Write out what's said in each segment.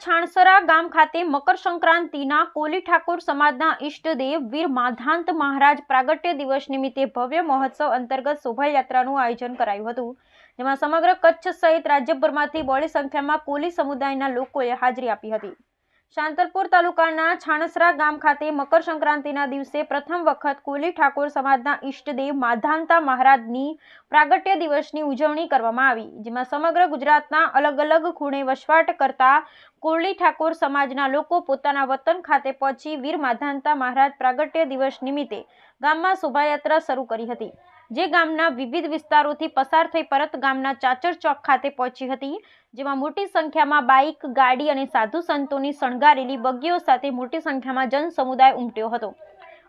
છાણસરા ગામ ખાતે મકર સંક્રાંતિના કોલી ઠાકોર સમાજના ઈષ્ટદેવ વીર માધાંત મહારાજ પ્રાગટ્ય દિવસ નિમિત્તે ભવ્ય મહોત્સવ અંતર્ગત શોભાયાત્રાનું આયોજન કરાયું હતું. જેમાં સમગ્ર કચ્છ સહિત રાજ્યભરમાંથી બોળી સંખ્યામાં કોલી સમુદાયના લોકોએ હાજરી આપી હતી. શાંતલપુર તાલુકાના છાણસરા ગામ ખાતે મકર સંક્રાંતિના દિવસે પ્રથમ વખત કોલી ઠાકોર સમાજના ઈષ્ટદેવ માધાંતા મહારાજની પ્રાગટ્ય દિવસની ઉજવણી કરવામાં આવી, જેમાં સમગ્ર ગુજરાતના અલગ અલગ ખૂણે વસવાટ કરતા કોરલી ઠાકોર સમાજના લોકો પોતાના વતન ખાતે પહોંચી વીર માધાંતા મહારાજ પ્રાગટ્ય દિવસ નિમિત્તે ગામમાં શોભાયાત્રા શરૂ કરી હતી. જે ગામના વિવિધ વિસ્તારોથી પસાર થઈ પરત ગામના ચાચર ચોક ખાતે પહોંચી હતી, જેમાં મોટી સંખ્યામાં બાઇક, ગાડી અને સાધુ સંતોની શણગારેલી બગીઓ સાથે મોટી સંખ્યામાં જન સમુદાય ઉમટ્યો હતો.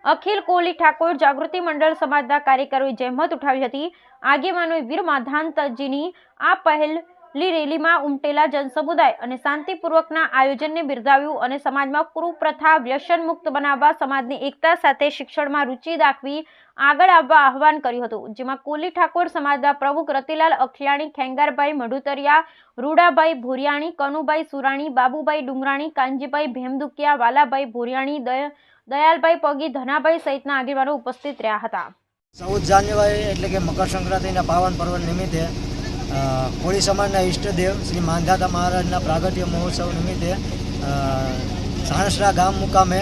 અખિલ કોહલી ઠાકોર જાગૃતિ મંડળ સમાજના કાર્યકરોએ જહેમત ઉઠાવી હતી. આગેવાનોએ વીર માધાનતજીની આ પહેલી રેલીમાં ઉમટેલા જનસમુદાય અને શાંતિપૂર્વકના આયોજનને બિરદાવ્યું અને સમાજમાં કુપ્રથા, વ્યસન મુક્ત બનાવવા, સમાજની એકતા સાથે શિક્ષણમાં રુચિ દાખવી, આગળ આવવા આહવાન કર્યું હતું. જેમાં કોલી ઠાકોર સમાજના પ્રમુખ રતિલાલ અખિયાણી, ખેંગારભાઈ મઢુતરિયા, રૂડાભાઈ ભોરિયાણી, કનુભાઈ સુરાણી, બાબુભાઈ ડુંગરાણી, કાનજીભાઈ ભેમદુકિયા, વાલાભાઈ ભોરિયાણી, દય, દયાલભાઈ પગી, ધનાભાઈ સહિતના આગેવાનો ઉપસ્થિત રહ્યા હતા. ચૌદ જાન્યુઆરી એટલે કે મકર સંક્રાંતિના પાવન પર્વ નિમિત્તે કોળી સમાજના ઈષ્ટદેવ શ્રી માંધાતા મહારાજના પ્રાગટ્ય મહોત્સવ નિમિત્તે સાણસરા ગામ મુકામે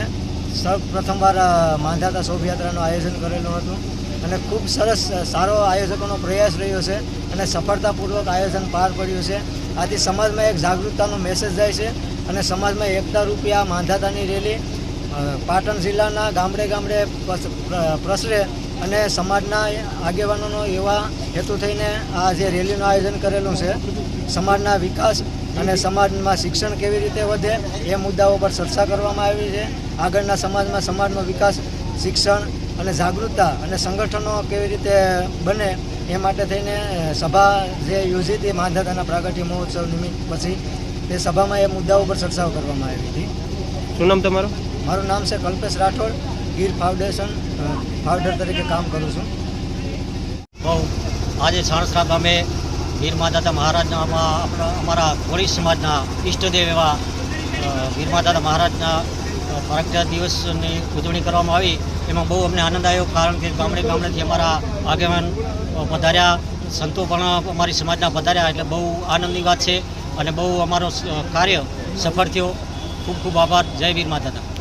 સૌ પ્રથમવાર માંધાતા શોભાયાત્રાનું આયોજન કરેલું હતું. અને ખૂબ સરસ સારો આયોજકોનો પ્રયાસ રહ્યો છે અને સફળતાપૂર્વક આયોજન પાર પડ્યું છે. આથી સમાજમાં એક જાગૃતતાનો મેસેજ જાય છે અને સમાજમાં એકતા રૂપી આ માંધાતાની રેલી પાટણ જિલ્લાના ગામડે ગામડે પ્રસરે અને સમાજના આગેવાનોનો એવા હેતુ થઈને આ જે રેલીનું આયોજન કરેલું છે સમાજના વિકાસ અને સમાજમાં શિક્ષણ કેવી રીતે વધે એ મુદ્દાઓ પર ચર્ચા કરવામાં આવી છે. આગળના સમાજમાં સમાજનો વિકાસ શિક્ષણ અને જાગૃતતા અને સંગઠનો કેવી રીતે બને એ માટે થઈને સભા જે યોજી હતી માંધાતાના પ્રાગટ્ય મહોત્સવ નિમિત્ત પછી તે સભામાં એ મુદ્દાઓ પર ચર્ચાઓ કરવામાં આવી હતી. શું નામ તમારું? મારું નામ છે કલ્પેશ રાઠોડ. ગીર ફાઉન્ડેશન ફાઉન્ડર તરીકે કામ કરું છું. બહુ. આજે સાણસરા ગામે વીર માતાતા મહારાજના આપણા, અમારા કોળી સમાજના ઈષ્ટદેવ એવા વીર માતાતા મહારાજના પ્રાગટ્ય દિવસની ઉજવણી કરવામાં આવી. એમાં બહુ અમને આનંદ આવ્યો, કારણ કે ગામડે ગામડેથી અમારા આગેવાન વધાર્યા સંતો પણ અમારી સમાજના પધાર્યા, એટલે બહુ આનંદની વાત છે. અને બહુ અમારો કાર્ય સફળ થયો. ખૂબ ખૂબ આભાર. જય વીર માતાતા